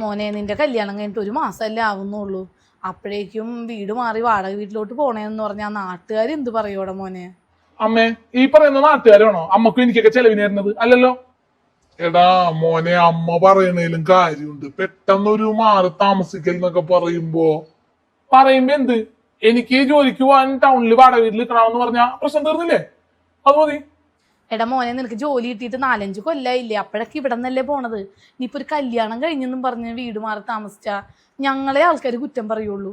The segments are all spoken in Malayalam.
മോനെ നിന്റെ കല്യാണം കഴിഞ്ഞിട്ട് ഒരു മാസമല്ലേ ആവുന്നുള്ളൂ. അപ്പോഴേക്കും വീട് മാറി വാടക വീട്ടിലോട്ട് പോണേന്ന് പറഞ്ഞാൽ നാട്ടുകാർ എന്ത് പറയൂടെ മോനെ? അമ്മേ ഈ പറയുന്ന നാട്ടുകാരാണോ? അമ്മക്കും എനിക്കൊക്കെ ചെലവിന് തരുന്നത് അല്ലല്ലോ? എടാ മോനെ അമ്മ പറയണേലും കാര്യമുണ്ട്. പെട്ടെന്നൊരു മാറി താമസിക്കൽ എന്നൊക്കെ പറയുമ്പോ പറയുമ്പോ എന്ത്? എനിക്ക് ജോലിക്ക് പോവാൻ ടൗണിൽ വാടക വീട്ടിൽ നിൽക്കണമെന്ന് പറഞ്ഞാ പ്രശ്നം തീർന്നില്ലേ? അത് മതി. എടാ മോനെ നിനക്ക് ജോലി കിട്ടിയിട്ട് നാലഞ്ച് കൊല്ലായില്ലേ? അപ്പോഴൊക്കെ ഇവിടെ നിന്നല്ലേ പോണത്? ഇനിയിപ്പോൾ ഒരു കല്യാണം കഴിഞ്ഞെന്നും പറഞ്ഞ് വീട് മാറി താമസിച്ചാ ഞങ്ങളെ ആൾക്കാർ കുറ്റം പറയുള്ളൂ.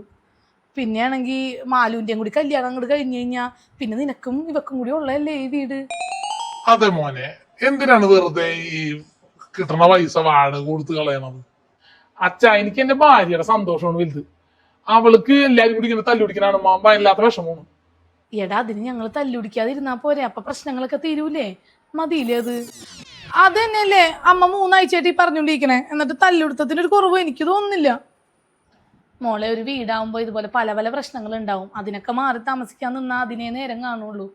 പിന്നെയാണെങ്കിൽ മാലുവിന്റെയും കൂടി കല്യാണം അങ്ങോട്ട് കഴിഞ്ഞു കഴിഞ്ഞാൽ പിന്നെ നിനക്കും ഇവക്കും കൂടി ഉള്ളതല്ലേ ഈ വീട്? അതെ മോനെ എന്തിനാണ് വെറുതെ ഈ കിട്ടണ പൈസ വാടക കൊടുത്ത് കളയണത്? അച്ഛ എനിക്ക് എന്റെ ഭാര്യയുടെ സന്തോഷമാണ് വലുത്. അവൾക്ക് എല്ലാരും കൂടി ഇങ്ങനെ തല്ലുപിടിക്കാനാണ് ഭയമില്ലാത്ത വിഷമമാണ്. എടാ അതിന് ഞങ്ങൾ തല്ലുപിടിക്കാതിരുന്നാ പോരെ. അപ്പൊ പ്രശ്നങ്ങളൊക്കെ തീരൂലേ? മതിയില്ലേ അത്? അത് തന്നെയല്ലേ അമ്മ മൂന്നാഴ്ചയായിട്ട് ഈ പറഞ്ഞോണ്ടിരിക്കണേ. എന്നിട്ട് തല്ലുടുത്തതിന് ഒരു കുറവ് എനിക്ക് തോന്നുന്നില്ല. മോളെ ഒരു വീടാവുമ്പോൾ ഇതുപോലെ പല പല പ്രശ്നങ്ങൾ ഉണ്ടാവും അതിനൊക്കെ മാറി താമസിക്കാൻ നിന്നാ അതിനെ നേരം കാണുള്ളൂ.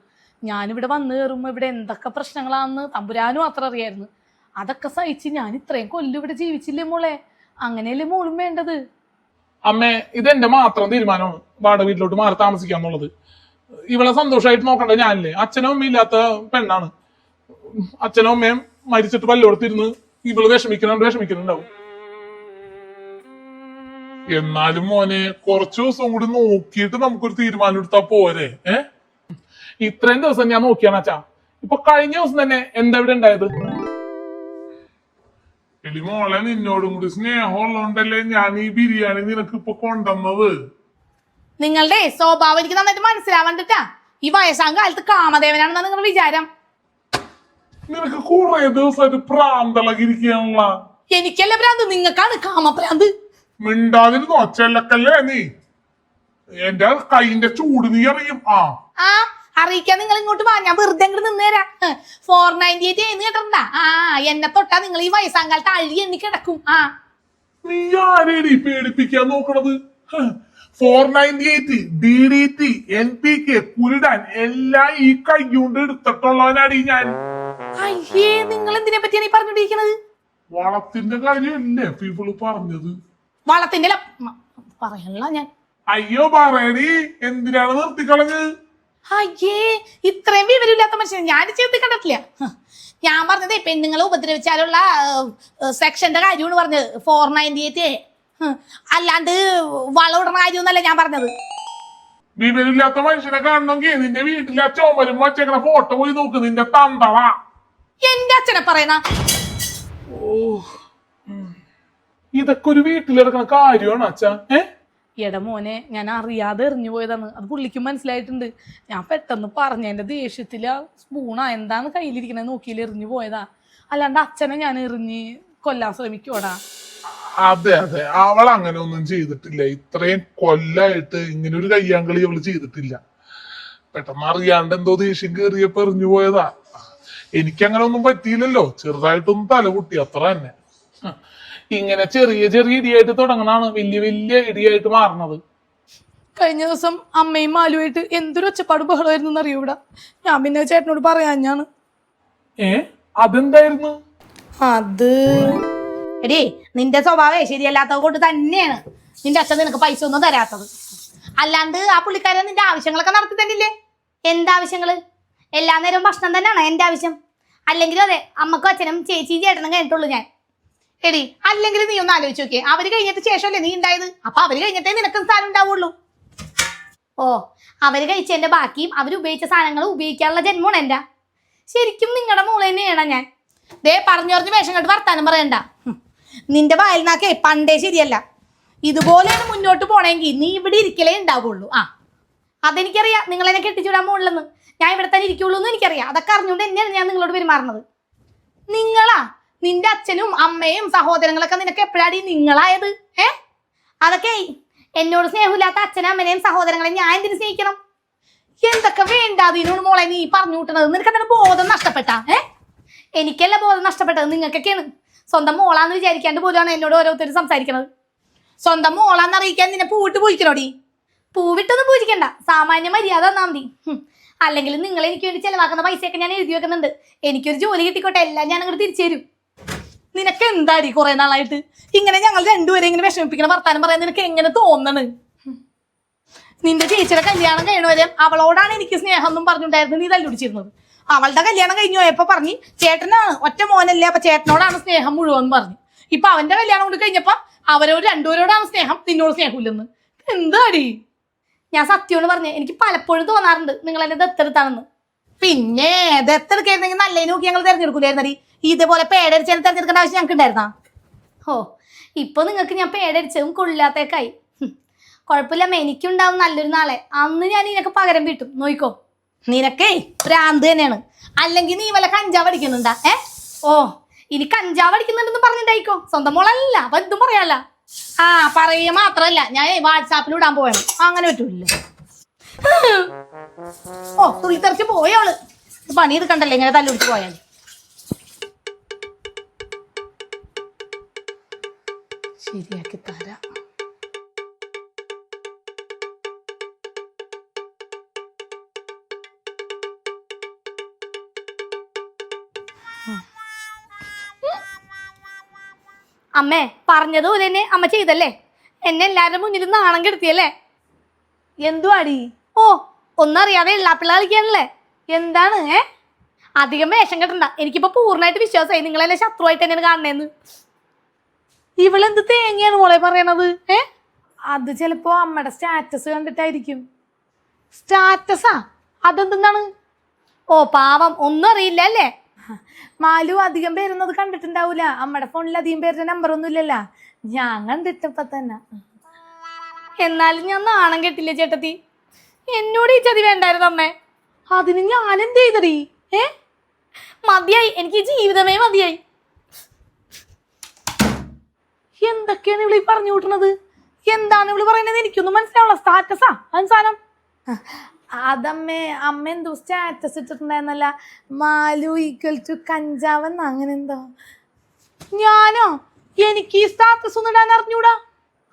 ഞാനിവിടെ വന്നു കയറുമ്പോൾ ഇവിടെ എന്തൊക്കെ പ്രശ്നങ്ങളാണെന്ന് തമ്പുരാനും അത്ര അറിയായിരുന്നു. അതൊക്കെ സഹിച്ച് ഞാൻ ഇത്രയും കൊല്ലം ഇവിടെ ജീവിച്ചില്ലേ മോളെ? അങ്ങനെയല്ലേ മോളും വേണ്ടത്? അമ്മേ ഇതെന്റെ മാത്രം തീരുമാനമാണ് വാടക വീട്ടിലോട്ട് മാറി താമസിക്കാന്നുള്ളത്. ഇവളെ സന്തോഷമായിട്ട് നോക്കണ്ട ഞാനില്ലേ. അച്ഛനും അമ്മയും ഇല്ലാത്ത പെണ്ണാണ്. അച്ഛനും അമ്മയും മരിച്ചിട്ട് പല്ലോടത്തിരുന്ന് ഇവൾ വിഷമിക്കുന്നുണ്ട് വിഷമിക്കുന്നുണ്ടാവും. എന്നാലും മോനെ കുറച്ചു ദിവസം കൂടി നോക്കിയിട്ട് നമുക്കൊരു തീരുമാനം എടുത്താ പോരെ ഏ? ഇത്രയും ദിവസം ഞാൻ നോക്കിയാണ് അച്ഛാ. ഇപ്പൊ കഴിഞ്ഞ ദിവസം തന്നെ എന്താ ഇവിടെ ഉണ്ടായത്? എടി മോളെ നിന്നോടും കൂടി സ്നേഹമുള്ളതുകൊണ്ടല്ലേ ഞാൻ ഈ ബിരിയാണി നിനക്ക് ഇപ്പൊ കൊണ്ടുവന്നത്? നിങ്ങളുടെ സ്വഭാവം എനിക്ക് നന്നായിട്ട് മനസ്സിലാവാണ്ടിട്ടാ. ഈ വയസ്സാം കാലത്ത് കാമദേവനാണെന്നാണ് നിങ്ങളുടെ വിചാരം. നിനക്ക് കുറെ ദിവസമായിട്ട് പ്രാന്തളകിരിക്കാനുള്ള എനിക്കല്ല ഭ്രാന്ത് നിങ്ങൾക്കാണ് കാമഭ്രാന്ത് മിണ്ടാതിരുന്നു? ഒച്ചല്ലക്കല്ലേ നീ? എന്റെ കൈന്റെ ചൂട് നീ അറിയും. ആ. ആ അറിയിക്കാൻ നിങ്ങൾ ഇങ്ങോട്ട് വാ. ഞാൻ വെറുതെ അങ്ങോട്ട് നിന്നേരാ. ഫോർ നയന്റി എയ്റ്റ് എന്ന് കേട്ടിട്ടുണ്ടാ? ആ എന്നെ തൊട്ടാ നിങ്ങൾ ഈ വയസ്സാം കാലത്ത് അഴി എണ്ണി കിടക്കും. ആ. നീ ആരേടി പേടിപ്പിക്കാൻ നോക്കണത്? Four ninety eight D D T N P K കുരുടാൻ എല്ലാം ഈ കൈ കൊണ്ട് എടുത്തിട്ടുള്ളവനാടി ഞാൻ. അയ്യേ നിങ്ങൾ എന്തിനെ പറ്റിയാണ് ഈ പറഞ്ഞോണ്ടിരിക്കുന്നത് വളത്തിന്റെ കാര്യമല്ലേ പീപ്പിൾ പറഞ്ഞത്? വളത്തിന്റെ പറയണല്ല ഞാൻ. അയ്യോ പറയടി. എന്തിനാണ് നിർത്തിക്കളഞ്ഞ്? അയ്യേ ഇത്രയും വിവരമില്ലാത്ത മനുഷ്യൻ ഞാൻ ചേർത്ത് കണ്ടിട്ടില്ല. ഞാൻ പറഞ്ഞത് പെണ്ണുങ്ങളെ ഉപദ്രവിച്ചാലുള്ള സെക്ഷന്റെ കാര്യമാണ് പറഞ്ഞത്. ഫോർ നയന്റി എയ്റ്റ് അല്ലാണ്ട് വളമിടണ കാര്യമൊന്നല്ല ഞാൻ പറഞ്ഞത്. വിവരമില്ലാത്ത മനുഷ്യനെ കാണണമെങ്കിൽ നിന്റെ വീട്ടിലെ ആ അച്ഛനെ വച്ചേക്കണ ഫോട്ടോ പോയി നോക്ക് നിന്റെ തന്തവ. എന്റെ അച്ഛനെ പറയണ ഇതൊക്കെ ഒരു വീട്ടിലെടുക്കണ കാര്യമാണ് അച്ഛ? ഏ? എട മോനെ ഞാൻ അറിയാതെ എറിഞ്ഞു പോയതാണ്. അത് പുള്ളിക്കും മനസ്സിലായിട്ടുണ്ട്. ഞാൻ പെട്ടെന്ന് പറഞ്ഞതിന്റെ ദേഷ്യത്തിൽ സ്പൂണാ എന്താണ് കയ്യിലിരിക്കണേ നോക്കിയിൽ എറിഞ്ഞു പോയതാ. അല്ലാണ്ട് അച്ഛനെ ഞാൻ എറിഞ്ഞ് കൊല്ലാൻ ശ്രമിക്കോടാ അതെ അതെ. അവൾ അങ്ങനെ ഒന്നും ചെയ്തിട്ടില്ല. ഇത്രയും കൊല്ലായിട്ട് ഇങ്ങനെ ഒരു കയ്യാങ്കളി അവൾ ചെയ്തിട്ടില്ല. പെട്ടെന്ന് അറിയാണ്ട് എന്തോ ദേഷ്യം കയറിയപ്പോ എറിഞ്ഞു പോയതാ. എനിക്കങ്ങനെ ഒന്നും പറ്റിയില്ലല്ലോ. ചെറുതായിട്ടൊന്നും തലപൊട്ടി അത്ര തന്നെ. ഇങ്ങനെ ചെറിയ ചെറിയ ഇടിയായിട്ട് തുടങ്ങണാണ് വലിയ വലിയ ഇടിയായിട്ട് മാറണത്. കഴിഞ്ഞ ദിവസം അമ്മയും മാലുമായിട്ട് എന്തൊരു ഒച്ചപ്പാട് ബഹളമായിരുന്നു അറിയൂ ഇവിടെ? ഞാൻ പിന്നെ ചേട്ടനോട് പറയാഞ്ഞാണ്. ഏ? അതെന്തായിരുന്നു? അത് എടേ നിന്റെ സ്വഭാവേ ശരിയല്ലാത്തത് കൊണ്ട് തന്നെയാണ്. നിന്റെ അച്ഛൻ നിനക്ക് പൈസ ഒന്നും തരാത്തത്. അല്ലാണ്ട് ആ പുള്ളിക്കാരൻ നിന്റെ ആവശ്യങ്ങളൊക്കെ നടത്തി തന്നില്ലേ? എന്താവശ്യങ്ങൾ എല്ലാ നേരവും ഭക്ഷണം തന്നെയാണ് എന്റെ ആവശ്യം? അല്ലെങ്കിലും അതെ അമ്മക്കും അച്ഛനും ചേച്ചിയും ചേട്ടനും കഴിഞ്ഞിട്ടുള്ളൂ ഞാൻ. എടി അല്ലെങ്കിൽ നീ ഒന്ന് ആലോചിച്ച് നോക്കിയേ. അവർ കഴിഞ്ഞിട്ട് ശേഷമല്ലേ നീ ഉണ്ടായത്? അപ്പൊ അവർ കഴിഞ്ഞിട്ടേ നിനക്കും സ്ഥലം ഉണ്ടാവുള്ളൂ. ഓ അവർ കഴിച്ചതിന്റെ ബാക്കിയും അവർ ഉപയോഗിച്ച സാധനങ്ങൾ ഉപയോഗിക്കാനുള്ള ജന്മമാണ് എന്റെ ശരിക്കും നിങ്ങളുടെ മോൾ തന്നെയാണ് ഞാൻ? ദേ പറഞ്ഞു പറഞ്ഞ് വേഷം കെട്ട് വർത്താനം പറയണ്ട. നിന്റെ വായൽനാക്കേ പണ്ടേ ശരിയല്ല. ഇതുപോലെയാണ് മുന്നോട്ട് പോണെങ്കിൽ നീ ഇവിടെ ഇരിക്കലേ ഉണ്ടാവുള്ളൂ. ആ അതെനിക്കറിയാം. നിങ്ങൾ എന്നെ കെട്ടിച്ചുവിടാൻ പോകുള്ളെന്ന് ഞാൻ ഇവിടെ തന്നെ ഇരിക്കുള്ളൂ എന്ന് എനിക്കറിയാം. അതൊക്കെ അറിഞ്ഞുകൊണ്ട് തന്നെയാണ് ഞാൻ നിങ്ങളോട് പെരുമാറുന്നത്. നിങ്ങളാ? നിന്റെ അച്ഛനും അമ്മയും സഹോദരങ്ങളൊക്കെ നിനക്ക് എപ്പോഴാടി നിങ്ങളായത്? ഏ? അതൊക്കെ എന്നോട് സ്നേഹമില്ലാത്ത അച്ഛനും അമ്മനെയും സഹോദരങ്ങളെ ഞാൻ എന്തിനു സ്നേഹിക്കണം? എന്തൊക്കെ വേണ്ടാതിനോട് മോളെ നീ പറഞ്ഞു കൂട്ടണത് നിനക്ക് എന്താണ് ബോധം നഷ്ടപ്പെട്ടാ? ഏ? എനിക്കല്ല ബോധം നഷ്ടപ്പെട്ടത്. നിങ്ങൾക്കൊക്കെയാണ്. സ്വന്തം മോളാന്ന് വിചാരിക്കാണ്ട് പോലെയാണ് എന്നോട് ഓരോരുത്തർ സംസാരിക്കണത്. സ്വന്തം മോളാന്ന് അറിയിക്കാൻ നിന്നെ പൂവിട്ട് പൂജിക്കണോടി? പൂവിട്ടൊന്നും പൂജിക്കണ്ട. സാമാന്യ മര്യാദ തന്നാ മതി. അല്ലെങ്കിൽ നിങ്ങൾ എനിക്ക് വേണ്ടി ചെലവാക്കുന്ന പൈസയൊക്കെ ഞാൻ എഴുതി വെക്കുന്നുണ്ട്. എനിക്കൊരു ജോലി കിട്ടിക്കോട്ടെ. എല്ലാം ഞാൻ അങ്ങോട്ട് തിരിച്ചു തരും. നിനക്ക് എന്താടി കുറെ നാളായിട്ട്? ഇങ്ങനെ ഞങ്ങൾ രണ്ടുപേരെ ഇങ്ങനെ വിഷമിപ്പിക്കണ വർത്താനം പറയാൻ നിനക്ക് എങ്ങനെ തോന്നണ്? നിന്റെ ചേച്ചിയുടെ കല്യാണം കഴിയണവരെ അവളോടാണ് എനിക്ക് സ്നേഹം എന്നും പറഞ്ഞിട്ടുണ്ടായിരുന്നു നീ തല്ലുപിടിച്ചിരുന്നത്. അവളുടെ കല്യാണം കഴിഞ്ഞു പോയപ്പോ പറഞ്ഞു ചേട്ടനാണ് ഒറ്റ മോനല്ലേ അപ്പൊ ചേട്ടനോടാണ് സ്നേഹം മുഴുവൻ പറഞ്ഞു. ഇപ്പൊ അവന്റെ കല്യാണം കൊണ്ട് കഴിഞ്ഞപ്പോ അവരോട് രണ്ടുപേരോടാണ് സ്നേഹം നിന്നോട് സ്നേഹമില്ലെന്ന്. എന്താടി? ഞാൻ സത്യമാണ് പറഞ്ഞേ എനിക്ക് പലപ്പോഴും തോന്നാറുണ്ട് നിങ്ങൾ എന്നെ ദത്തെടുത്താണെന്ന്. പിന്നെ ദത്തെടുക്കായിരുന്നെങ്കിൽ നല്ല നോക്കി ഞങ്ങൾ തിരഞ്ഞെടുക്കൂലായിരുന്നടി. ഇതേപോലെ പേടടിച്ച് തിരഞ്ഞെടുക്കേണ്ട ആവശ്യം ഞങ്ങൾക്ക് ഉണ്ടായിരുന്നാ? ഓ ഇപ്പൊ നിങ്ങൾക്ക് ഞാൻ പേടടിച്ചതും കൊള്ളില്ലാത്തേക്കായി ഹും. കുഴപ്പമില്ല എനിക്കുണ്ടാവും നല്ലൊരു നാളെ. അന്ന് ഞാൻ ഇതിനൊക്കെ പകരം വീട്ടും. നോയിക്കോ. നിനക്കേ ഭ്രാന്ത് തന്നെയാണ്. അല്ലെങ്കിൽ നീ വല്ല കഞ്ചാവ് അടിക്കുന്നുണ്ടാ? ഏ? ഓ ഇനി കഞ്ചാവ് അടിക്കുന്നുണ്ടെന്ന് പറഞ്ഞിട്ടായിക്കോ. സ്വന്തം മോളല്ല അപ്പൊ എന്തും പറയാല്ല ആ പറയുക മാത്രല്ല ഞാൻ വാട്സാപ്പിൽ ഇടാൻ പോവാണ്. അങ്ങനെ പറ്റൂല. ഓ തുള്ളി തെറിച്ച് പോയവൾ പണി എടുക്കണ്ടല്ലേ ഇങ്ങനെ തല്ലുപിടിച്ച് പോയാൽ ശരിയാക്കി തരാം. അമ്മേ പറഞ്ഞതുപോലെ തന്നെ അമ്മ ചെയ്തല്ലേ? എന്നെ എല്ലാവരുടെ മുന്നിൽ നാണം കെടുത്തിയല്ലേ? എന്തുവാടി? ഓ ഒന്നറിയാതെ അറിയാതെ പിള്ള കളിക്കാനല്ലേ? എന്താണ് ഏ? അധികം വേഷം കെട്ടണ്ട. എനിക്കിപ്പോ പൂർണമായിട്ട് വിശ്വാസമായി നിങ്ങൾ എന്നെ ശത്രുവായിട്ട് തന്നെയാണ് കാണണേന്ന് ഇവളെന്ത് തേങ്ങയാണ് മോളെ പറയണത്? ഏ? അത് ചിലപ്പോ അമ്മയുടെ സ്റ്റാറ്റസ് കണ്ടിട്ടായിരിക്കും. സ്റ്റാറ്റസാ അതെന്താണ് ഓ പാവം. ഒന്നും അറിയില്ല അല്ലേ? മാലു അധികം പേരൊന്നും കണ്ടിട്ടുണ്ടാവൂല. അമ്മയുടെ ഫോണിൽ അധികം പേരുടെ നമ്പർ ഒന്നും ഇല്ലല്ലോ. ഞാൻ കണ്ടിട്ടപ്പ തന്നെ. എന്നാലും ഞാൻ നാണം കെട്ടില്ല ചേട്ടത്തി? എന്നോട് ഈ ചതി വേണ്ടായിരുന്നു അമ്മേ. അതിന് ഞാൻ എന്ത് ചെയ്തടി? ഏ? മതിയായി. എനിക്ക് ജീവിതമേ മതിയായി. എന്തൊക്കെയാണ് ഇവിടെ പറഞ്ഞു കൂട്ടണത്? എന്താണ് ഇവൾ പറയുന്നത്? എനിക്കൊന്നും മനസ്സിലാവുള്ള സ്റ്റാറ്റസാ അവസാനം അതമ്മേ അമ്മ എന്തോ സ്റ്റാറ്റസ് ഇട്ടിട്ടുണ്ടായിരുന്നല്ല? മാലു ഈക്വൽ ടു കഞ്ചാവെന്ന്? അങ്ങനെ എന്തോ ഞാനോ? എനിക്ക് ഈ സ്റ്റാറ്റസ് ഒന്നും ഇടാൻ അറിഞ്ഞൂടാ?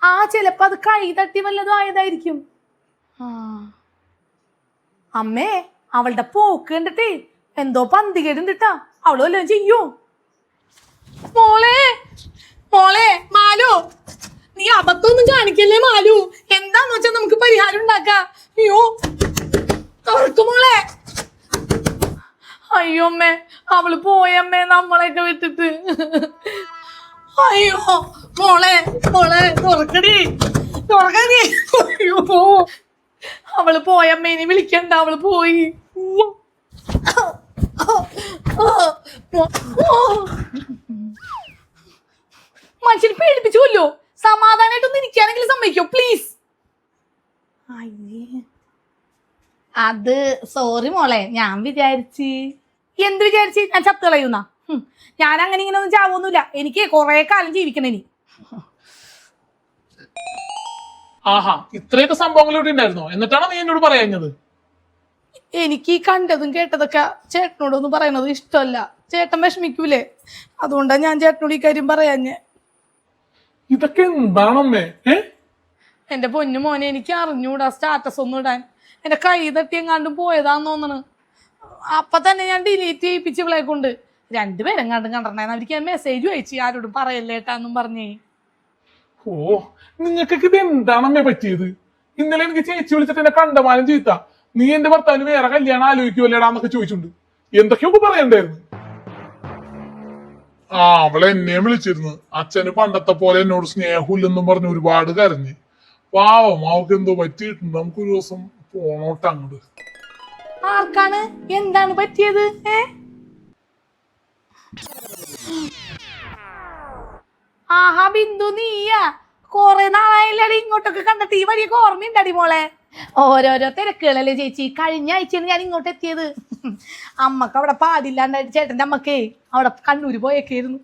ആ ചിലപ്പോ അത് കൈ തട്ടി വല്ലതും ആയതായിരിക്കും. ആ. അമ്മേ അവളുടെ പോക്ക് കണ്ടിട്ടേ എന്തോ പന്തി ട്ടാ അവൾ വല്ലതും ചെയ്യോ. മോളെ മോളെ മാലു. നീ അബദ്ധമൊന്നും കാണിക്കല്ലേ മാലു? എന്താന്ന് വെച്ചാ നമുക്ക് പരിഹാരം ഉണ്ടാക്കാം. അയ്യോ അമ്മേ അവൾ പോയമ്മേ നമ്മളെയൊക്കെ വിട്ടിട്ട്. അയ്യോ മോളെ മോളെ തുറക്കടി തുറക്കടി. അയ്യോ അവൾ പോയമ്മേ ഇനി വിളിക്കണ്ട അവൾ പോയി. മനുഷ്യന് പേടിപ്പിച്ചുല്ലോ സമാധാനമായിട്ടൊന്ന് ഇരിക്കാനെങ്കിലും സമ്മതിക്കോ പ്ലീസ് അത് സോറി മോളെ ഞാൻ വിചാരിച്ച്. എന്ത് വിചാരിച്ച്? ഞാൻ ചത്ത് കളയുന്ന. ഞാൻ അങ്ങനെ ഇങ്ങനെ ഒന്നും ചാവൊന്നുമില്ല. എനിക്ക് കുറെ കാലം ജീവിക്കണം ഇനി. ആഹാ ഇത്രയൊക്കെ സംഭവങ്ങൾ ഇവിടെ ഉണ്ടായിരുന്നോ? എന്നിട്ടാണ് നീ എന്നോട് പറയുന്നത് എനിക്ക് ഈ കണ്ടതും കേട്ടതൊക്കെ ചേട്ടനോടൊന്നും പറയണത് ഇഷ്ടമല്ല. ചേട്ടൻ വിഷമിക്കൂലേ. അതുകൊണ്ടാണ് ഞാൻ ചേട്ടനോട് ഈ കാര്യം പറയാഞ്ഞ്. ഇതൊക്കെ എന്താണമ്മേ ഏ? എന്റെ പൊന്നു മോനെ എനിക്ക് അറിഞ്ഞൂടാ സ്റ്റാറ്റസ് ഒന്നും ഇടാൻ. എന്റെ കൈ തട്ടിയും കണ്ടും പോയതാന്ന് തോന്നണ്. അപ്പൊ തന്നെ ഞാൻ ഡിലീറ്റ് ചെയ്യിപ്പിച്ച് ഇവളെ കൊണ്ട്. കണ്ടും കണ്ടിട്ടുണ്ടായിരുന്നു അവർക്ക് ഞാൻ മെസ്സേജ് അയച്ചു ആരോടും പറയല്ലേട്ടാന്നും പറഞ്ഞേ. ഓ നിങ്ങൾക്കൊക്കെ ഇത് എന്താണമ്മേ പറ്റിയത്? ഇന്നലെ എനിക്ക് ചേച്ചി വിളിച്ചിട്ട് എന്നെ കണ്ടമാനം ചീത്ത. നീ എന്റെ ഭർത്താവിന് വേറെ കല്യാണം ആലോചിക്കുമല്ലേടാന്നൊക്കെ ചോദിച്ചിട്ടുണ്ട്. എന്തൊക്കെയൊക്കെ പറയണ്ടായിരുന്നു. ആ അവളെ എന്നെയും വിളിച്ചിരുന്നു. അച്ഛന് പണ്ടത്തെ പോലെ എന്നോട് സ്നേഹമില്ലെന്നും പറഞ്ഞ് ഒരുപാട് കരഞ്ഞ്. പാവം അവൾക്ക് എന്തോ പറ്റിയിട്ടുണ്ട്. നമുക്കൊരു ദിവസം പോണോട്ട് അങ്ങോട്ട്. ആർക്കാണ്? എന്താണ് പറ്റിയത്? ആഹാ ബിന്ദു നീയാ. കൊറേ നാളായില്ലടി ഇങ്ങോട്ടൊക്കെ കണ്ടിട്ട്. ഈ വഴിയൊക്കെ ഓർമ്മയുണ്ടടി മോളെ? ഓരോരോ തിരക്കുകളല്ലേ ചേച്ചി. കഴിഞ്ഞ ആഴ്ചയാണ് ഞാൻ ഇങ്ങോട്ട് എത്തിയത്. അമ്മയ്ക്ക് അവിടെ പാടില്ലാണ്ടായിട്ട് ചേട്ടന്റെ അമ്മക്കേ അവിടെ കണ്ണൂര് പോയേക്കായിരുന്നു.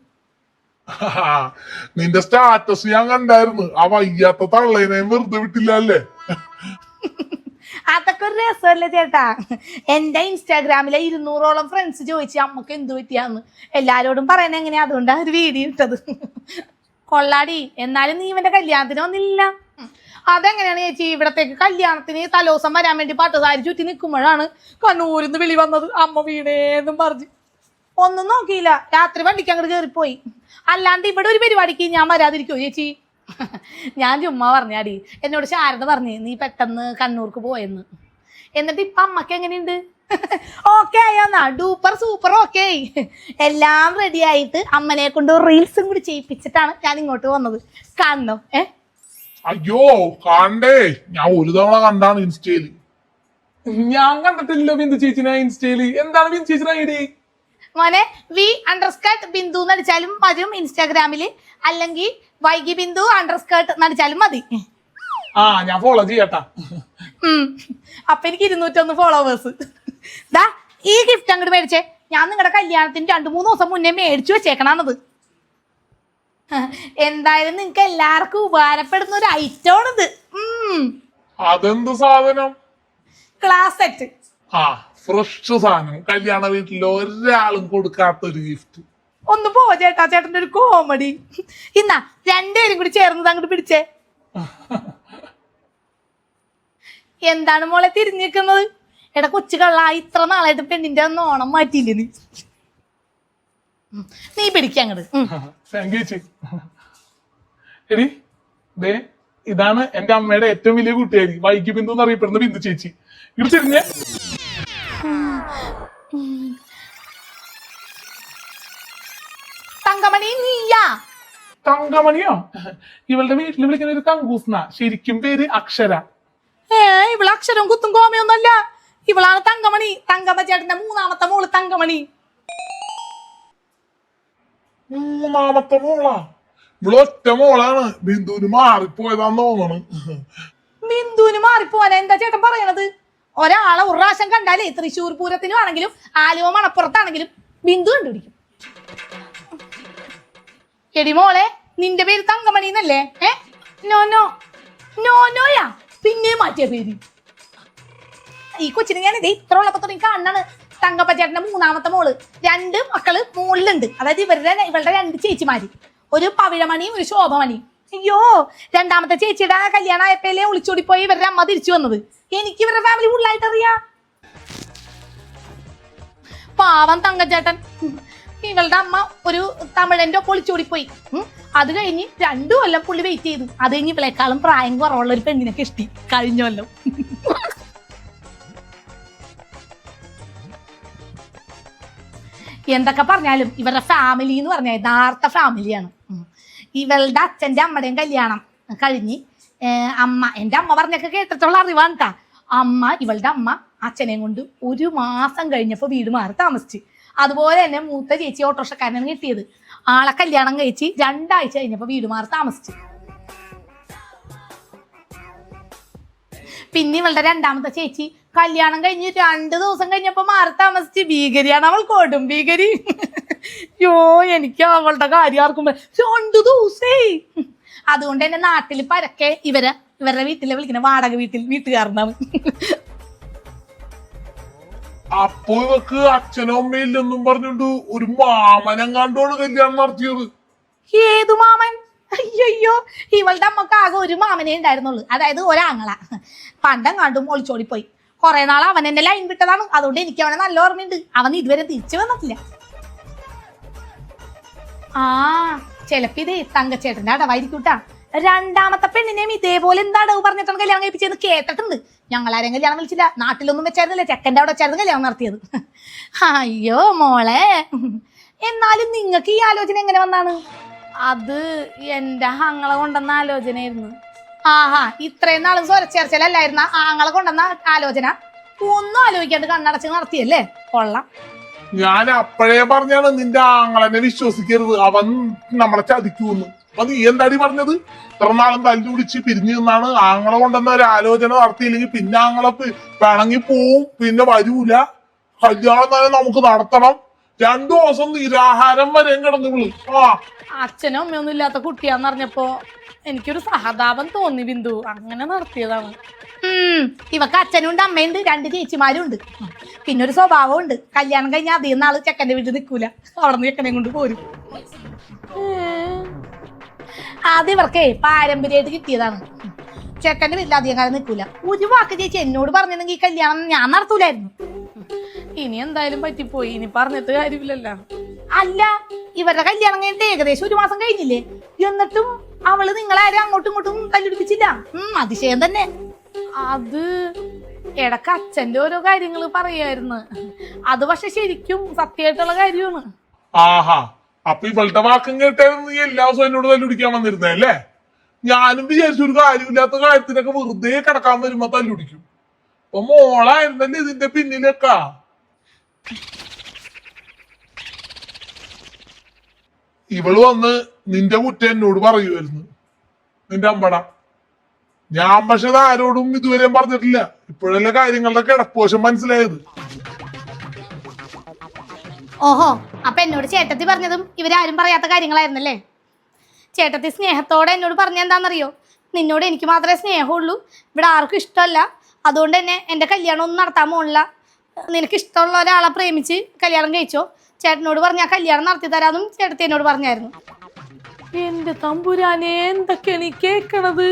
നിന്റെ സ്റ്റാറ്റസ് ഞാൻ കണ്ടായിരുന്നു. ആ വയ്യാത്ത തള്ളേനെയും വെറുതെ വിട്ടില്ല അല്ലേ അതൊക്കെ ഒരു രസമല്ലേ ചേട്ടാ. എന്റെ ഇൻസ്റ്റാഗ്രാമിലെ ഇരുന്നൂറോളം ഫ്രണ്ട്സ് ചോദിച്ചു അമ്മയ്ക്ക് എന്ത് പറ്റിയാന്ന് എല്ലാരോടും പറയണ എങ്ങനെയാ? അതുകൊണ്ടാണ് ഒരു വീഡിയോ ഇട്ടത്. കൊള്ളാടി. എന്നാലും നീ ഇവന്റെ കല്യാണത്തിന് വന്നില്ല. അതെങ്ങനെയാണ് ചേച്ചി? ഇവിടത്തേക്ക് കല്യാണത്തിന് തലോസം വരാൻ വേണ്ടി പട്ടുസാരി ചുറ്റി നിൽക്കുമ്പോഴാണ് കണ്ണൂരിന്ന് വിളി വന്നത്. അമ്മ വീണേന്നും പറഞ്ഞു. ഒന്നും നോക്കിയില്ല. രാത്രി വണ്ടിക്ക് അങ്ങോട്ട് കയറിപ്പോയി അല്ലാണ്ട് ഇവിടെ ഒരു പരിപാടിക്ക് ഞാൻ വരാതിരിക്കോ ചേച്ചി? ഞാൻ ചുമ്മാ പറഞ്ഞാടി. എന്നോട് ശാരദ പറഞ്ഞു നീ പെട്ടെന്ന് കണ്ണൂർക്ക് പോയെന്ന്. എന്നിട്ട് ഇപ്പൊ അമ്മയ്ക്ക് എങ്ങനെയുണ്ട്? ഓക്കെ ആയോന്നാ ഡൂപ്പർ സൂപ്പർ ഓക്കെ എല്ലാം റെഡി ആയിട്ട് അമ്മനെ കൊണ്ട് റീൽസും കൂടി ചെയ്യിപ്പിച്ചിട്ടാണ് ഞാൻ ഇങ്ങോട്ട് വന്നത്. കാണണോ ഏ? അയ്യോ കണ്ടേ ഞാൻ ഒരു തവണ കണ്ടാണ് ഇൻസ്റ്റയിൽ. ഞാൻ കണ്ടിട്ടില്ല ബിന്ദു ചേച്ചിനെ ഇൻസ്റ്റയിൽ. എന്താണ് ബിന്ദു ചേച്ചിയുടെ ഐഡി മോനെ വി അണ്ടർസ്കേർട്ട് ബിന്ദു എന്ന് അടിച്ചാലും വരും ഇൻസ്റ്റാഗ്രാമിൽ? അല്ലെങ്കിൽ വൈകി ബിന്ദു അണ്ടർസ്കേർട്ട് എന്ന് അടിച്ചാലും മതി. ആ ഞാൻ ഫോളോ ചെയ്യട്ടാ. അപ്പൊ എനിക്ക് ഇരുന്നൂറ്റൊന്ന് ഫോളോവേഴ്സ് ദാ ഈ ഗിഫ്റ്റ് അങ്ങോട്ട് മേടിച്ചേ. ഞാൻ നിങ്ങളുടെ കല്യാണത്തിന് രണ്ടു മൂന്ന് ദിവസം മുന്നേ മേടിച്ചു വെച്ചേക്കണത് എന്തായാലും നിങ്ങൾക്ക് എല്ലാവർക്കും ഉപകാരപ്പെടുന്ന ഒരു ഐറ്റം ആണിത്. അതെന്ത് സാധനം? ക്ലാസ് സെറ്റ് ആ ഫ്രഷ് സാധനം. കല്യാണ വീട്ടിൽ ഒരാളും കൊടുക്കാത്തൊരു ഗിഫ്റ്റ് ഒന്ന് പോ ചേട്ടാ. ചേട്ടന്റെ ഒരു കോമഡി ഇന്നാ രണ്ടുപേരും കൂടി ചേർന്നത് അങ്ങോട്ട് പിടിച്ചേ. എന്താണ് മോളെ തിരിഞ്ഞു നിൽക്കുന്നത് എടാ കൊച്ചു കള്ള ഇത്ര നാളായിട്ട് പെണ്ണിന്റെ നോണം മാറ്റിയില്ലേ നീ? നീ പിടിക്കാം അങ്ങോട്ട് എടി ദേ ഇതാണ് എന്റെ അമ്മയുടെ ഏറ്റവും വലിയ കുട്ടിയായി. വൈകി ബിന്ദു എന്നറിയപ്പെടുന്ന ബിന്ദു ചേച്ചി. ഇടിച്ചിരിഞ്ഞ തങ്കമണി നീയാ. തങ്കമണിയോ? ഇവളുടെ വീട്ടിൽ വിളിക്കുന്ന ഒരു തങ്കൂസ്ന. ശരിക്കും പേര് അക്ഷര. ഏ ഇവൾ അക്ഷരം കുത്തും കോമയൊന്നല്ല ഇവളാണ് തങ്കമണി. തങ്കമ്മ ചേട്ടന്റെ മൂന്നാമത്തെ മോൾ തങ്കമണി. മൂന്നാമത്തെ മോളാ? ഇവളൊറ്റ മോളാണ്. ബിന്ദുവിന് മാറിപ്പോയതാന്ന് തോന്നണ്. ബിന്ദുവിന് മാറിപ്പോവാൻ എന്താ ചേട്ടൻ പറയണത്? ഒരാളെ ഒരു പ്രാവശ്യം കണ്ടാലേ തൃശ്ശൂർ പൂരത്തിനും ആണെങ്കിലും ആലുവ മണപ്പുറത്താണെങ്കിലും ബിന്ദു കണ്ടുപിടിക്കും. എടി മോളെ നിന്റെ പേര് തങ്കമണി എന്നല്ലേ? ഏ? No no. നോ നോയാ? പിന്നെ മാറ്റിയ പേര്. ഈ കൊച്ചിനെ ഞാൻ ഇതേ ഇത്ര ഉള്ളപ്പോ കാണാണ് തങ്കപ്പ ചേട്ടന്റെ മൂന്നാമത്തെ മോൾ. രണ്ട് മക്കൾ മുകളിലുണ്ട്. അതായത് ഇവരുടെ ഇവളുടെ രണ്ട് ചേച്ചിമാര്. ഒരു പവിഴമണിയും ഒരു ശോഭമണിയും. അയ്യോ രണ്ടാമത്തെ ചേച്ചിയുടെ കല്യാണം ആയപ്പോഴേ ഒളിച്ചോടി പോയി ഇവരുടെ അമ്മ തിരിച്ചു വന്നത്. എനിക്ക് ഇവരുടെ ഫാമിലി ഫുള്ളായിട്ട് അറിയാം പാവം തങ്കച്ചേട്ടൻ. ഇവളുടെ അമ്മ ഒരു തമിഴന്റെ ഒപ്പം ഒളിച്ചോടി പോയി. അത് കഴിഞ്ഞ് രണ്ടു കൊല്ലം പുള്ളി വെയിറ്റ് ചെയ്തു. അത് കഴിഞ്ഞ് ഇവളെക്കാളും പ്രായം കുറവുള്ള ഒരു പെണ്ണിനെ ഇഷ്ടി കഴിഞ്ഞ കൊല്ലം. എന്തൊക്കെ പറഞ്ഞാലും ഇവരുടെ ഫാമിലി എന്ന് പറഞ്ഞാൽ യഥാർത്ഥ ഫാമിലിയാണ്. ഇവളുടെ അച്ഛന്റെ അമ്മയുടെയും കല്യാണം കഴിഞ്ഞ് അമ്മ എന്റെ അമ്മ പറഞ്ഞൊക്കെ കേട്ടിട്ടുള്ള അറിവാണ് കേട്ടാ അമ്മ ഇവളുടെ അമ്മ അച്ഛനെയും കൊണ്ട് ഒരു മാസം കഴിഞ്ഞപ്പോൾ വീട് മാറി താമസിച്ച്. അതുപോലെ തന്നെ മൂത്ത ചേച്ചി ഓട്ടോറിക്ഷക്കാരനാണ് കിട്ടിയത്. ആളെ കല്യാണം കഴിച്ച് രണ്ടാഴ്ച കഴിഞ്ഞപ്പോൾ വീട് മാറി താമസിച്ചു. പിന്നെ ഇവളുടെ രണ്ടാമത്തെ ചേച്ചി കല്യാണം കഴിഞ്ഞ് രണ്ട് ദിവസം കഴിഞ്ഞപ്പോ മാറി താമസിച്ച് ഭീകരിയാണ് അവൾ കൊടും ഭീകരി. യോ എനിക്ക് അവളുടെ കാര്യം ആർക്കുമ്പോ രണ്ടു ദിവസേ. അതുകൊണ്ട് തന്നെ നാട്ടിൽ പരക്കെ ഇവരെ ഇവരുടെ വീട്ടിലെ വിളിക്കുന്ന വാടക വീട്ടിൽ വീട്ടുകാരനാണ് അപ്പൊ ഇവക്ക് അച്ഛനും അമ്മയില്ലെന്നും പറഞ്ഞുകൊണ്ട് ഒരു മാമനെങ്ങാണ്ടോണ് കല്യാണം നടത്തിയത്? ഏതു മാമൻ? അയ്യോ ഇവളുടെ അമ്മയ്ക്ക് ആകെ ഒരു മാമനെ ഉണ്ടായിരുന്നുള്ളൂ. അതായത് ഒരാങ്ങള. പണ്ടം ഒളിച്ചോടി പോയി കുറെ നാൾ അവൻ എന്നെ ലൈൻ വിട്ടതാണ്. അതുകൊണ്ട് എനിക്ക് അവനെ നല്ല ഓർമ്മയുണ്ട്. അവൻ ഇതുവരെ തിരിച്ചു വന്നിട്ടില്ല. ആ ചിലപ്പോ ഇതേ തങ്കച്ചേട്ടന്റെ അടവായിരിക്കൂട്ടാ. രണ്ടാമത്തെ പെണ്ണിനെയും ഇതേപോലെ എന്താ അടവ് പറഞ്ഞിട്ടാണ് കല്യാണം കഴിപ്പിച്ചെന്ന് കേട്ടിട്ടുണ്ട്. ഞങ്ങൾ ആരെയും കല്യാണം വിളിച്ചില്ല. നാട്ടിലൊന്നും വെച്ചായിരുന്നില്ല. ചെക്കന്റെ അവിടെ വെച്ചായിരുന്നു കല്യാണം നടത്തിയത്. അയ്യോ മോളെ. എന്നാലും നിങ്ങൾക്ക് ഈ ആലോചന എങ്ങനെ വന്നാണ്? അത് എന്റെ ആങ്ങളെ കൊണ്ടുവന്ന ആലോചനയായിരുന്നു. ആഹാ ഇത്രയും നാളും സ്വരച്ചേർച്ചലല്ലായിരുന്ന ആങ്ങളെ കൊണ്ടുവന്ന ആലോചന? ഒന്നും ആലോചിക്കാണ്ട് കണ്ണടച്ച് നടത്തിയല്ലേ? കൊള്ളാം. ഞാൻ അപ്പോഴേ പറഞ്ഞാണ് നിന്റെ ആങ്ങളെന്നെ വിശ്വസിക്കരുത്. അവൻ നമ്മളെ ചതിക്കൂന്ന്. അപ്പൊ നീ എന്താടി പറഞ്ഞത്? ഇത്രനാളും തല്ലു പിടിച്ച് പിരിഞ്ഞു നിന്നാണ് ആങ്ങളെ കൊണ്ടുവന്ന ഒരു ആലോചന നടത്തിയില്ലെങ്കിൽ പിന്നെ ആങ്ങളെ വേണമെങ്കിൽ പോവും. പിന്നെ വരൂല. കല്യാണം തന്നെ നമുക്ക് നടത്തണം. രണ്ടു ദിവസം നിരാഹാരം വരെ കിടന്നു വിളി. ആ. അച്ഛനും അമ്മയൊന്നും ഇല്ലാത്ത കുട്ടിയാന്ന് അറിഞ്ഞപ്പോ എനിക്കൊരു സഹതാപം തോന്നി ബിന്ദു. അങ്ങനെ നടത്തിയതാണ്. ഉം, ഇവക്ക് അച്ഛനുണ്ട് അമ്മയുണ്ട് രണ്ട് ചേച്ചിമാരും ഉണ്ട്. പിന്നെ ഒരു സ്വഭാവം ഉണ്ട്. കല്യാണം കഴിഞ്ഞാൽ അധികം നാൾ ചെക്കന്റെ വീട്ടിൽ നിൽക്കൂല. അവിടെ നിന്ന് ചെക്കനെ കൊണ്ട് പോരും. അത് ഇവർക്കേ പാരമ്പര്യമായിട്ട് കിട്ടിയതാണ്. ചെക്കന്റെ വീട്ടിൽ അധികം കാലം നിൽക്കൂല. ഒരു വാക്ക് ചേച്ചി എന്നോട് പറഞ്ഞിരുന്നെങ്കിൽ ഈ കല്യാണം ഞാൻ നടത്തൂലായിരുന്നു. ഇനി എന്തായാലും പറ്റിപ്പോയി. ഇനി പറഞ്ഞിട്ട് കാര്യമില്ലല്ലോ. അല്ല ഇവരുടെ കല്യാണം കഴിഞ്ഞിട്ട് ഏകദേശം ഒരു മാസം കഴിഞ്ഞില്ലേ? എന്നിട്ടും അവൾ നിങ്ങളാരും അങ്ങോട്ടും ഇങ്ങോട്ടും തല്ലിടിപ്പിച്ചില്ല ഉം അതിശയം തന്നെ. അത് ഇടയ്ക്ക് അച്ഛന്റെ ഓരോ കാര്യങ്ങൾ പറയായിരുന്നു. അത് പക്ഷെ ശരിക്കും സത്യമായിട്ടുള്ള കാര്യമാണ്. ആഹാ അപ്പൊ ഇവളുടെ വാക്കും കേട്ടായിരുന്നു നീ എല്ലാ ദിവസവും എന്നോട് തല്ലുടിക്കാൻ വന്നിരുന്നേ അല്ലേ? ഞാനും വിചാരിച്ചു ഒരു കാര്യമില്ലാത്ത കാര്യത്തിനൊക്കെ വെറുതെ കിടക്കാൻ വരുമ്പോ തല്ലുടിക്കും അപ്പൊ മോളായിരുന്നല്ലേ ഇതിന്റെ പിന്നിലൊക്കെ? ഇവൾ വന്ന് നിന്റെ കുറ്റ എന്നോട് പറയുമായിരുന്നു നിന്റെ അമ്പട. ഞാൻ പക്ഷെ ആരോടും ഇതുവരെ പറഞ്ഞിട്ടില്ല. ഇപ്പോഴല്ലേ കാര്യങ്ങളുടെ കിടപ്പോശം മനസ്സിലായത്. ഓഹോ അപ്പൊ എന്നോട് ചേട്ടത്തി പറഞ്ഞതും ഇവരാരും പറയാത്ത കാര്യങ്ങളായിരുന്നല്ലേ? ചേട്ടത്തി സ്നേഹത്തോടെ എന്നോട് പറഞ്ഞ എന്താണെന്നറിയോ? നിന്നോട് എനിക്ക് മാത്രമേ സ്നേഹമുള്ളൂ. ഇവിടെ ആർക്കും ഇഷ്ടമല്ല. അതുകൊണ്ട് തന്നെ എന്റെ കല്യാണം ഒന്നും നടത്താൻ പോണില്ല. നിനക്ക് ഇഷ്ടമുള്ള ഒരാളെ പ്രേമിച്ച് കല്യാണം കഴിച്ചോ? ചേട്ടനോട് പറഞ്ഞ കല്യാണം നടത്തി തരാമെന്നും ചേട്ടത്തി എന്നോട് പറഞ്ഞായിരുന്നു. എന്റെ തമ്പുരാനെ എന്തൊക്കെയാണ് ഈ കേക്കണത്?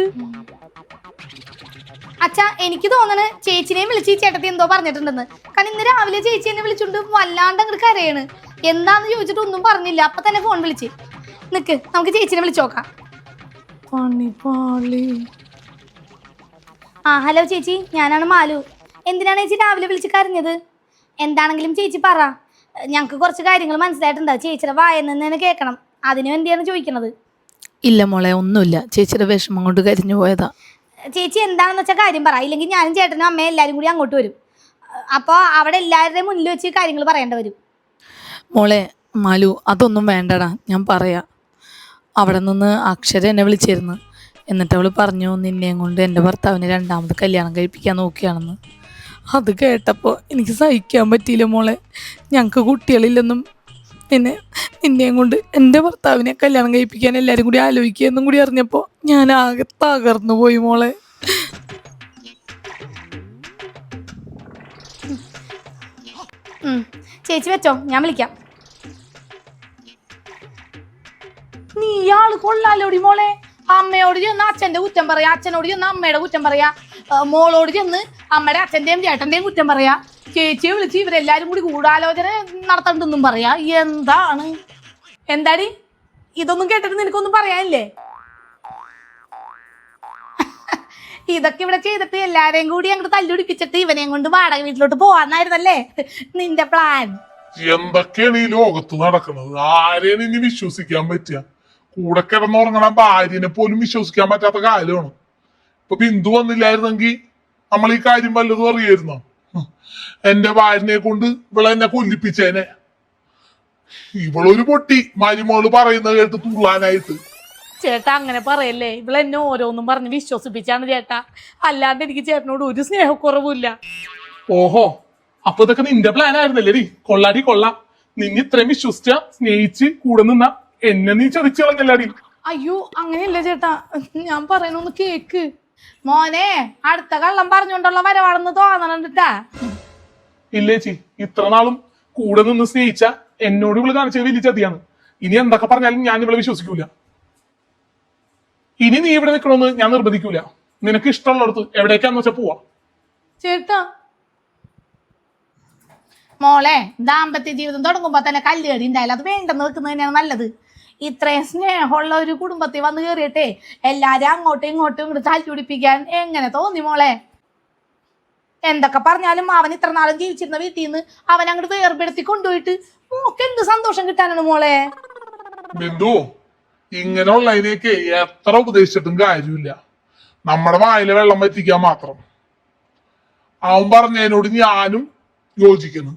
അച്ഛാ എനിക്ക് തോന്നണ് ചേച്ചിനെയും വിളിച്ച് ചേട്ടത്തി എന്തോ പറഞ്ഞിട്ടുണ്ടെന്ന്. കാരണം ഇന്ന് രാവിലെ ചേച്ചി എന്നെ വിളിച്ചോണ്ട് വല്ലാണ്ട് അങ്ങോട്ട് കരയാണ്. എന്താന്ന് ചോദിച്ചിട്ട് ഒന്നും പറഞ്ഞില്ല. അപ്പൊ തന്നെ ഫോൺ വിളിച്ച്. നിക്ക് നമുക്ക് ചേച്ചിനെ വിളിച്ചു നോക്കാം. പണിപ്പാളി ആ ഹലോ ചേച്ചി ഞാനാണ് മാലു. എന്തിനാണ് ചേച്ചി രാവിലെ വിളിച്ച് കരഞ്ഞത്? എന്താണെങ്കിലും ചേച്ചി പറ. ഞങ്ങൾക്ക് കുറച്ച് കാര്യങ്ങൾ മനസ്സിലായിട്ടുണ്ട്? ചേച്ചിയുടെ വായന്ന് തന്നെ കേൾക്കണം. അതിനു വേണ്ടിയാണ് ചോദിക്കുന്നത് ഇല്ല മോളെ ഒന്നുമില്ല. ചേച്ചിയുടെ വിഷമം കൊണ്ട് കരിഞ്ഞു പോയതാ. ചേച്ചി എന്താണെന്ന് വെച്ചാൽ കാര്യം പറ. ഇല്ലെങ്കിൽ ഞാനും ചേട്ടനും അമ്മയും എല്ലാവരും കൂടി അങ്ങോട്ട് വരും. അപ്പോൾ അവിടെ എല്ലാവരുടെയും മുന്നിൽ വെച്ച് കാര്യങ്ങൾ പറയേണ്ടി വരും. മോളെ മാലു അതൊന്നും വേണ്ടടാ. ഞാൻ പറയാം. അവിടെ നിന്ന് അക്ഷര എന്നെ വിളിച്ചിരുന്നു. എന്നിട്ട് അവൾ പറഞ്ഞു നിന്നെയും കൊണ്ട് എന്റെ ഭർത്താവിനെ രണ്ടാമത് കല്യാണം കഴിപ്പിക്കാൻ നോക്കുകയാണെന്ന്. അത് കേട്ടപ്പോൾ എനിക്ക് സഹിക്കാൻ പറ്റിയില്ല മോളെ. ഞങ്ങൾക്ക് കുട്ടികളില്ലെന്നും പിന്നെ നിന്നെയും കൊണ്ട് എന്റെ ഭർത്താവിനെ കല്യാണം കഴിപ്പിക്കാൻ എല്ലാവരും കൂടി ആലോചിക്കുക എന്നും കൂടി അറിഞ്ഞപ്പോൾ ഞാൻ ആകെ തകർന്നു പോയി മോളെ. ചേച്ചി വെച്ചോ ഞാൻ വിളിക്കാം. നീ ആൾ കൊള്ളാലോടി മോളെ. അമ്മയോട് ചെന്ന് അച്ഛന്റെ കുറ്റം പറയാ അച്ഛനോട് ചെന്ന് അമ്മയുടെ കുറ്റം പറയാ മോളോട് ചെന്ന് അമ്മയുടെ അച്ഛന്റെയും ചേട്ടന്റെയും കുറ്റം പറയാ. ചേച്ചിയെ വിളിച്ച് ഇവരെല്ലാരും കൂടി ഗൂഢാലോചന നടത്തണ്ടെന്നും പറയാ. എന്താണ്? എന്താടി? ഇതൊന്നും കേട്ടിട്ട് നിനക്കൊന്നും പറയാനില്ലേ? ഇതൊക്കെ ഇവിടെ ചെയ്തിട്ട് എല്ലാരെയും കൂടി അങ്ങോട്ട് തല്ലുടിപ്പിച്ചിട്ട് ഇവനെയും കൊണ്ട് വാടക വീട്ടിലോട്ട് പോവാന്നായിരുന്നല്ലേ? നിന്റെ പ്ലാൻ എന്തൊക്കെയാണ് ഈ ലോകത്ത് നടക്കുന്നത്? ആരെയാണ് ഇനി വിശ്വസിക്കാൻ പറ്റുക? കൂടെ കിടന്നുറങ്ങണ ഭാര്യനെ പോലും വിശ്വസിക്കാൻ പറ്റാത്ത കാലമാണ്. ഇപ്പൊ ബിന്ദു വന്നില്ലായിരുന്നെങ്കിൽ നമ്മൾ ഈ കാര്യം വല്ലതും അറിയായിരുന്നോ. എന്റെ ഭാര്യനെ കൊണ്ട് ഇവളെ എന്നെ കൊല്ലിപ്പിച്ചേനെ. ഇവളൊരു പൊട്ടി മരുമോൾ പറയുന്നത് കേട്ട് തുള്ളാനായിട്ട്. ചേട്ടാ അങ്ങനെ പറയല്ലേ? ഇവളെന്നെ ഓരോന്നും പറഞ്ഞ് വിശ്വസിപ്പിച്ചാണ് ചേട്ടാ. അല്ലാണ്ട് എനിക്ക് ചേട്ടനോട് ഒരു സ്നേഹക്കുറവുമില്ല. ഓഹോ അപ്പൊ ഇതൊക്കെ നിന്റെ പ്ലാൻ ആയിരുന്നല്ലേ കൊള്ളാടി കൊള്ളാം. നിന്നെ ഇത്രയും വിശ്വസിച്ച സ്നേഹിച്ച് കൂടെ നിന്ന എന്നെ നീ ചതിച്ചു കളഞ്ഞല്ലാടി. അയ്യോ അങ്ങനെയല്ല ചേട്ടാ? ഞാൻ പറയണൊന്ന് കേക്ക്. മോനെ അടുത്ത കള്ളം പറഞ്ഞുകൊണ്ടുള്ള വരവാണെന്ന് തോന്നണണ്ടിട്ടാ. ഇല്ലേച്ചി ഇത്ര നാളും കൂടെ നിന്ന് സ്നേഹിച്ച എന്നോട് ഇവൾ കാണിച്ചത് വലിയ ചതിയാണ്. ഇനി എന്തൊക്കെ പറഞ്ഞാലും ഞാൻ ഇവളെ വിശ്വസിക്കൂല. ഇനി നീ ഇവിടെ നിൽക്കണമെന്ന് ഞാൻ നിർബന്ധിക്കൂല. നിനക്ക് ഇഷ്ടമുള്ളിടത്ത് എവിടേക്കാന്ന് വെച്ചാ പോവാ. ചേട്ടാ. മോളെ ദാമ്പത്യ ജീവിതം തുടങ്ങുമ്പോ തന്നെ കല്ലുകടി ഉണ്ടായാലും അത് വേണ്ടെന്ന് വെക്കുന്നത് തന്നെയാണ് നല്ലത്. ഇത്രയും സ്നേഹമുള്ള ഒരു കുടുംബത്തിൽ വന്ന് കയറിയിട്ടേ എല്ലാരും അങ്ങോട്ടും ഇങ്ങോട്ടും ഇങ്ങോട്ട് താല്പിടിപ്പിക്കാൻ എങ്ങനെ തോന്നി മോളെ? എന്തൊക്കെ പറഞ്ഞാലും അവൻ ഇത്ര നാളും ജീവിച്ചിരുന്ന വീട്ടിൽ നിന്ന് അവൻ അങ്ങോട്ട് വേർപെടുത്തി കൊണ്ടുപോയിട്ട് മോക്ക് എന്ത് സന്തോഷം കിട്ടാനാണ് മോളെ? ബിന്ദു ഇങ്ങനെയുള്ളതിനേക്ക് എത്ര ഉപദേശിച്ചിട്ടും കാര്യമില്ല. നമ്മുടെ വായിലെ വെള്ളം വറ്റിക്കാൻ മാത്രം. അവൻ പറഞ്ഞതിനോട് ഞാനും യോജിക്കുന്നു.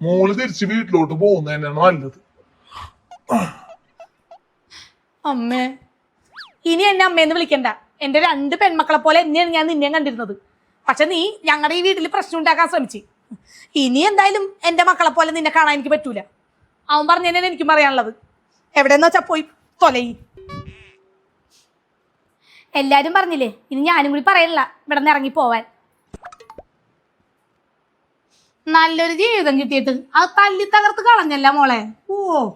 മോൾ തിരിച്ച് വീട്ടിലോട്ട് പോകുന്നത് തന്നെയാണ് നല്ലത്. അമ്മേ. ഇനി എന്നെ അമ്മയെന്ന് വിളിക്കണ്ട. എന്റെ രണ്ട് പെൺമക്കളെ പോലെ എന്നെയാണ് ഞാൻ നിന്നെ കണ്ടിരുന്നത്. പക്ഷെ നീ ഞങ്ങളുടെ ഈ വീട്ടിൽ പ്രശ്നം ഉണ്ടാക്കാൻ ശ്രമിച്ചു. ഇനി എന്തായാലും എന്റെ മക്കളെ പോലെ നിന്നെ കാണാൻ എനിക്ക് പറ്റൂല. അവൻ പറഞ്ഞതന്നെ എനിക്കും പറയാനുള്ളത്. എവിടെന്ന് വെച്ചാ പോയി തൊലയി. എല്ലാരും പറഞ്ഞില്ലേ? ഇനി ഞാനും കൂടി പറയണില്ല. ഇവിടെ നിന്ന് ഇറങ്ങി പോവാൻ. നല്ലൊരു ജീവിതം കിട്ടിയിട്ട്. അത് തല്ലി തകർത്ത് കളഞ്ഞല്ല മോളെ. ഓ.